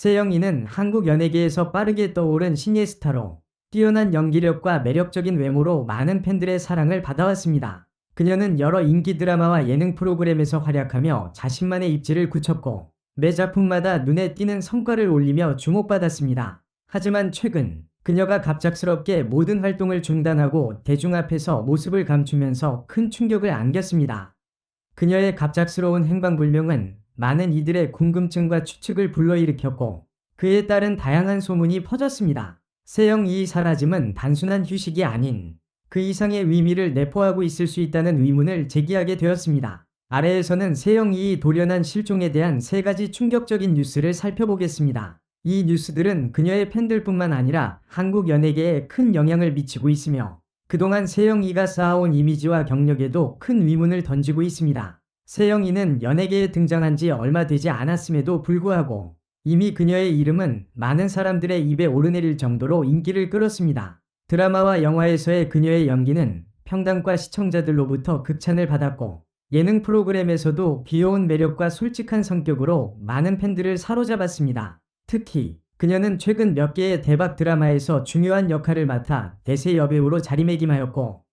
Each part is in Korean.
세영이는 한국 연예계에서 빠르게 떠오른 신예 스타로 뛰어난 연기력과 매력적인 외모로 많은 팬들의 사랑을 받아왔습니다. 그녀는 여러 인기 드라마와 예능 프로그램에서 활약하며 자신만의 입지를 굳혔고 매 작품마다 눈에 띄는 성과를 올리며 주목받았습니다. 하지만 최근 그녀가 갑작스럽게 모든 활동을 중단하고 대중 앞에서 모습을 감추면서 큰 충격을 안겼습니다. 그녀의 갑작스러운 행방불명은 많은 이들의 궁금증과 추측을 불러일으켰고 그에 따른 다양한 소문이 퍼졌습니다. 세영이의 사라짐은 단순한 휴식이 아닌 그 이상의 의미를 내포하고 있을 수 있다는 의문을 제기하게 되었습니다. 아래에서는 세영이의 돌연한 실종에 대한 세 가지 충격적인 뉴스를 살펴보겠습니다. 이 뉴스들은 그녀의 팬들뿐만 아니라 한국 연예계에 큰 영향을 미치고 있으며 그동안 세영이가 쌓아온 이미지와 경력에도 큰 의문을 던지고 있습니다. 세영이는 연예계에 등장한 지 얼마 되지 않았음에도 불구하고 이미 그녀의 이름은 많은 사람들의 입에 오르내릴 정도로 인기를 끌었습니다. 드라마와 영화에서의 그녀의 연기는 평당과 시청자들로부터 극찬을 받았고 예능 프로그램에서도 귀여운 매력과 솔직한 성격으로 많은 팬들을 사로잡았습니다. 특히 그녀는 최근 몇 개의 대박 드라마에서 중요한 역할을 맡아 대세 여배우로 자리매김하였고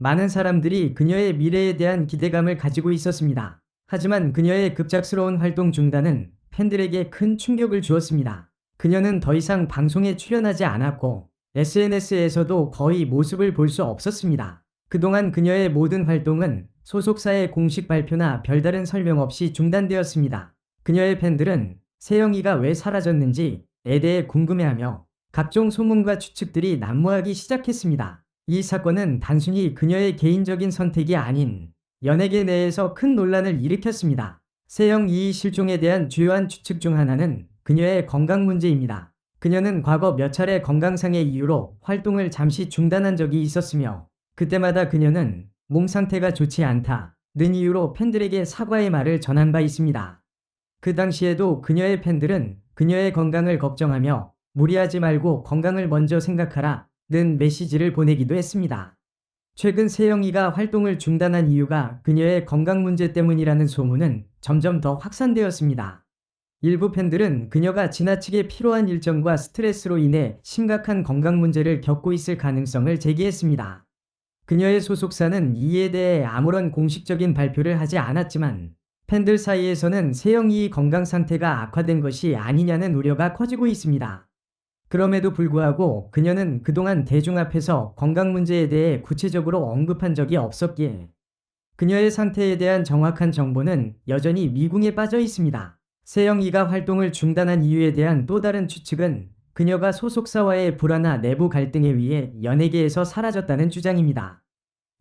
많은 사람들이 그녀의 미래에 대한 기대감을 가지고 있었습니다. 하지만 그녀의 급작스러운 활동 중단은 팬들에게 큰 충격을 주었습니다. 그녀는 더 이상 방송에 출연하지 않았고 SNS에서도 거의 모습을 볼 수 없었습니다. 그동안 그녀의 모든 활동은 소속사의 공식 발표나 별다른 설명 없이 중단되었습니다. 그녀의 팬들은 세영이가 왜 사라졌는지에 대해 궁금해하며 각종 소문과 추측들이 난무하기 시작했습니다. 이 사건은 단순히 그녀의 개인적인 선택이 아닌 연예계 내에서 큰 논란을 일으켰습니다. 세영이의 실종에 대한 주요한 추측 중 하나는 그녀의 건강 문제입니다. 그녀는 과거 몇 차례 건강상의 이유로 활동을 잠시 중단한 적이 있었으며 그때마다 그녀는 몸 상태가 좋지 않다 는 이유로 팬들에게 사과의 말을 전한 바 있습니다. 그 당시에도 그녀의 팬들은 그녀의 건강을 걱정하며 무리하지 말고 건강을 먼저 생각하라 는 메시지를 보내기도 했습니다. 최근 세영이가 활동을 중단한 이유가 그녀의 건강 문제 때문이라는 소문은 점점 더 확산되었습니다. 일부 팬들은 그녀가 지나치게 피로한 일정과 스트레스로 인해 심각한 건강 문제를 겪고 있을 가능성을 제기했습니다. 그녀의 소속사는 이에 대해 아무런 공식적인 발표를 하지 않았지만 팬들 사이에서는 세영이의 건강 상태가 악화된 것이 아니냐는 우려가 커지고 있습니다. 그럼에도 불구하고 그녀는 그동안 대중 앞에서 건강 문제에 대해 구체적으로 언급한 적이 없었기에 그녀의 상태에 대한 정확한 정보는 여전히 미궁에 빠져 있습니다. 세영이가 활동을 중단한 이유에 대한 또 다른 추측은 그녀가 소속사와의 불화나 내부 갈등에 의해 연예계에서 사라졌다는 주장입니다.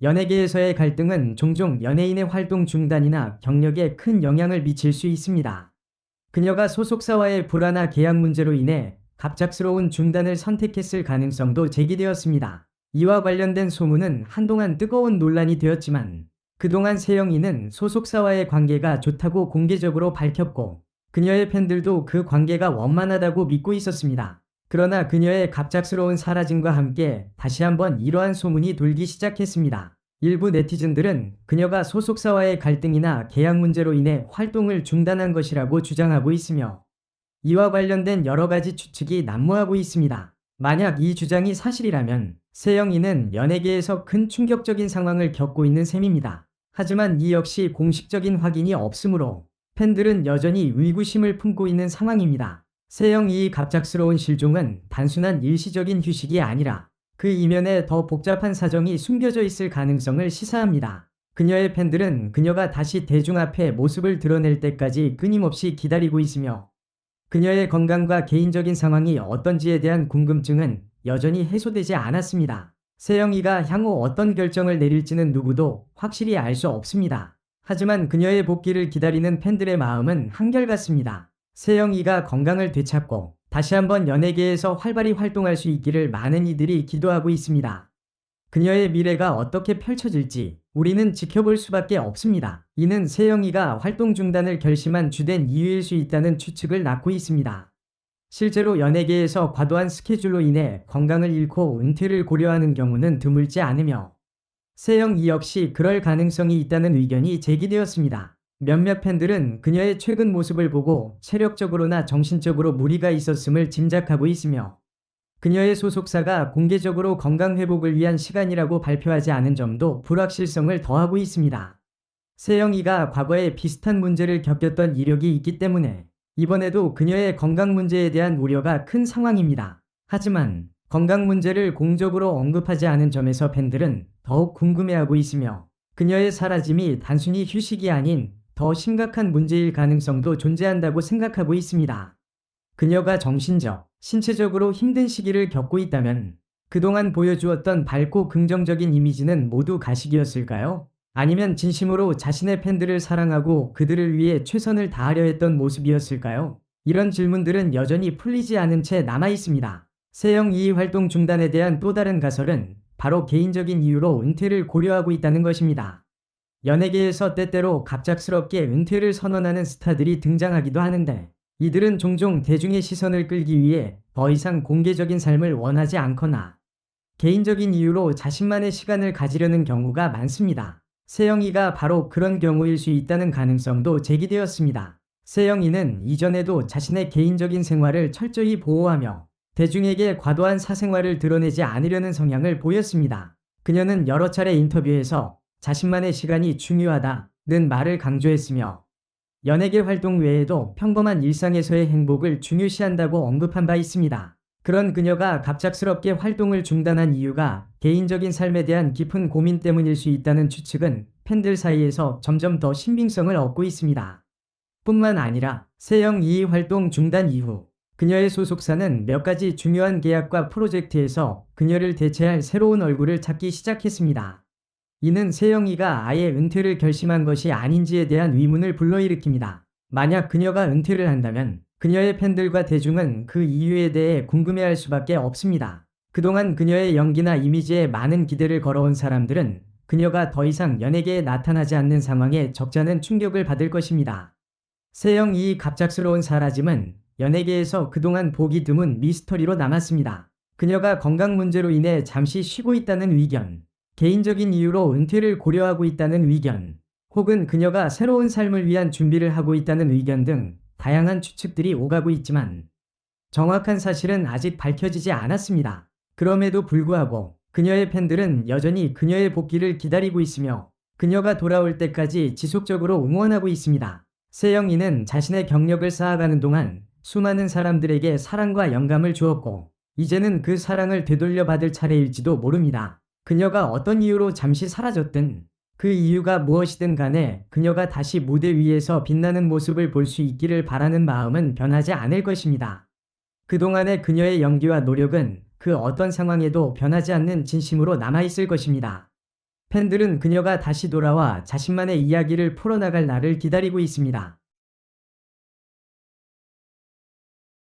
연예계에서의 갈등은 종종 연예인의 활동 중단이나 경력에 큰 영향을 미칠 수 있습니다. 그녀가 소속사와의 불화나 계약 문제로 인해 갑작스러운 중단을 선택했을 가능성도 제기되었습니다. 이와 관련된 소문은 한동안 뜨거운 논란이 되었지만 그동안 세영이는 소속사와의 관계가 좋다고 공개적으로 밝혔고 그녀의 팬들도 그 관계가 원만하다고 믿고 있었습니다. 그러나 그녀의 갑작스러운 사라짐과 함께 다시 한번 이러한 소문이 돌기 시작했습니다. 일부 네티즌들은 그녀가 소속사와의 갈등이나 계약 문제로 인해 활동을 중단한 것이라고 주장하고 있으며 이와 관련된 여러 가지 추측이 난무하고 있습니다. 만약 이 주장이 사실이라면 세영이는 연예계에서 큰 충격적인 상황을 겪고 있는 셈입니다. 하지만 이 역시 공식적인 확인이 없으므로 팬들은 여전히 의구심을 품고 있는 상황입니다. 세영이의 갑작스러운 실종은 단순한 일시적인 휴식이 아니라 그 이면에 더 복잡한 사정이 숨겨져 있을 가능성을 시사합니다. 그녀의 팬들은 그녀가 다시 대중 앞에 모습을 드러낼 때까지 끊임없이 기다리고 있으며 그녀의 건강과 개인적인 상황이 어떤지에 대한 궁금증은 여전히 해소되지 않았습니다. 세영이가 향후 어떤 결정을 내릴지는 누구도 확실히 알 수 없습니다. 하지만 그녀의 복귀를 기다리는 팬들의 마음은 한결같습니다. 세영이가 건강을 되찾고 다시 한번 연예계에서 활발히 활동할 수 있기를 많은 이들이 기도하고 있습니다. 그녀의 미래가 어떻게 펼쳐질지 우리는 지켜볼 수밖에 없습니다. 이는 세영이가 활동 중단을 결심한 주된 이유일 수 있다는 추측을 낳고 있습니다. 실제로 연예계에서 과도한 스케줄로 인해 건강을 잃고 은퇴를 고려하는 경우는 드물지 않으며 세영이 역시 그럴 가능성이 있다는 의견이 제기되었습니다. 몇몇 팬들은 그녀의 최근 모습을 보고 체력적으로나 정신적으로 무리가 있었음을 짐작하고 있으며 그녀의 소속사가 공개적으로 건강 회복을 위한 시간이라고 발표하지 않은 점도 불확실성을 더하고 있습니다. 세영이가 과거에 비슷한 문제를 겪었던 이력이 있기 때문에 이번에도 그녀의 건강 문제에 대한 우려가 큰 상황입니다. 하지만 건강 문제를 공적으로 언급하지 않은 점에서 팬들은 더욱 궁금해하고 있으며 그녀의 사라짐이 단순히 휴식이 아닌 더 심각한 문제일 가능성도 존재한다고 생각하고 있습니다. 그녀가 정신적, 신체적으로 힘든 시기를 겪고 있다면 그동안 보여주었던 밝고 긍정적인 이미지는 모두 가식이었을까요? 아니면 진심으로 자신의 팬들을 사랑하고 그들을 위해 최선을 다하려 했던 모습이었을까요? 이런 질문들은 여전히 풀리지 않은 채 남아 있습니다. 세영 2 활동 중단에 대한 또 다른 가설은 바로 개인적인 이유로 은퇴를 고려하고 있다는 것입니다. 연예계에서 때때로 갑작스럽게 은퇴를 선언하는 스타들이 등장하기도 하는데 이들은 종종 대중의 시선을 끌기 위해 더 이상 공개적인 삶을 원하지 않거나 개인적인 이유로 자신만의 시간을 가지려는 경우가 많습니다. 세영이가 바로 그런 경우일 수 있다는 가능성도 제기되었습니다. 세영이는 이전에도 자신의 개인적인 생활을 철저히 보호하며 대중에게 과도한 사생활을 드러내지 않으려는 성향을 보였습니다. 그녀는 여러 차례 인터뷰에서 자신만의 시간이 중요하다는 말을 강조했으며 연예계 활동 외에도 평범한 일상에서의 행복을 중요시한다고 언급한 바 있습니다. 그런 그녀가 갑작스럽게 활동을 중단한 이유가 개인적인 삶에 대한 깊은 고민 때문일 수 있다는 추측은 팬들 사이에서 점점 더 신빙성을 얻고 있습니다. 뿐만 아니라 세영 2 활동 중단 이후 그녀의 소속사는 몇 가지 중요한 계약과 프로젝트에서 그녀를 대체할 새로운 얼굴을 찾기 시작했습니다. 이는 세영이가 아예 은퇴를 결심한 것이 아닌지에 대한 의문을 불러일으킵니다. 만약 그녀가 은퇴를 한다면 그녀의 팬들과 대중은 그 이유에 대해 궁금해할 수밖에 없습니다. 그동안 그녀의 연기나 이미지에 많은 기대를 걸어온 사람들은 그녀가 더 이상 연예계에 나타나지 않는 상황에 적잖은 충격을 받을 것입니다. 세영 이 갑작스러운 사라짐은 연예계에서 그동안 보기 드문 미스터리로 남았습니다. 그녀가 건강 문제로 인해 잠시 쉬고 있다는 의견, 개인적인 이유로 은퇴를 고려하고 있다는 의견, 혹은 그녀가 새로운 삶을 위한 준비를 하고 있다는 의견 등 다양한 추측들이 오가고 있지만 정확한 사실은 아직 밝혀지지 않았습니다. 그럼에도 불구하고 그녀의 팬들은 여전히 그녀의 복귀를 기다리고 있으며 그녀가 돌아올 때까지 지속적으로 응원하고 있습니다. 세영이는 자신의 경력을 쌓아가는 동안 수많은 사람들에게 사랑과 영감을 주었고 이제는 그 사랑을 되돌려 받을 차례일지도 모릅니다. 그녀가 어떤 이유로 잠시 사라졌든 그 이유가 무엇이든 간에 그녀가 다시 무대 위에서 빛나는 모습을 볼 수 있기를 바라는 마음은 변하지 않을 것입니다. 그동안의 그녀의 연기와 노력은 그 어떤 상황에도 변하지 않는 진심으로 남아있을 것입니다. 팬들은 그녀가 다시 돌아와 자신만의 이야기를 풀어나갈 날을 기다리고 있습니다.